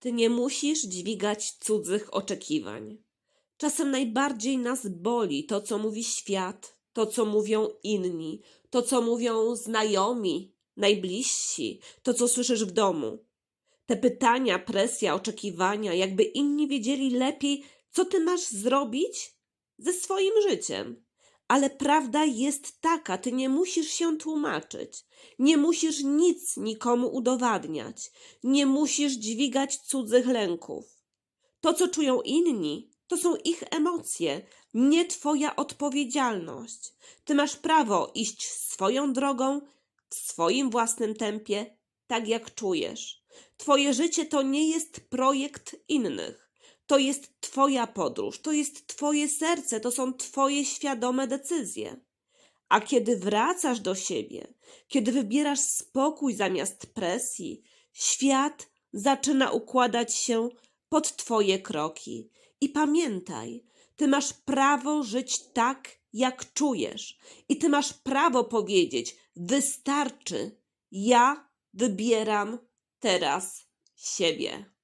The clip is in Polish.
Ty nie musisz dźwigać cudzych oczekiwań. Czasem najbardziej nas boli to, co mówi świat, to, co mówią inni, to, co mówią znajomi, najbliżsi, to, co słyszysz w domu. Te pytania, presja, oczekiwania, jakby inni wiedzieli lepiej, co ty masz zrobić ze swoim życiem. Ale prawda jest taka, ty nie musisz się tłumaczyć, nie musisz nic nikomu udowadniać, nie musisz dźwigać cudzych lęków. To, co czują inni, to są ich emocje, nie twoja odpowiedzialność. Ty masz prawo iść swoją drogą, w swoim własnym tempie, tak jak czujesz. Twoje życie to nie jest projekt innych. To jest Twoja podróż, to jest Twoje serce, to są Twoje świadome decyzje. A kiedy wracasz do siebie, kiedy wybierasz spokój zamiast presji, świat zaczyna układać się pod Twoje kroki. I pamiętaj, Ty masz prawo żyć tak, jak czujesz. I Ty masz prawo powiedzieć: Wystarczy, ja wybieram teraz siebie.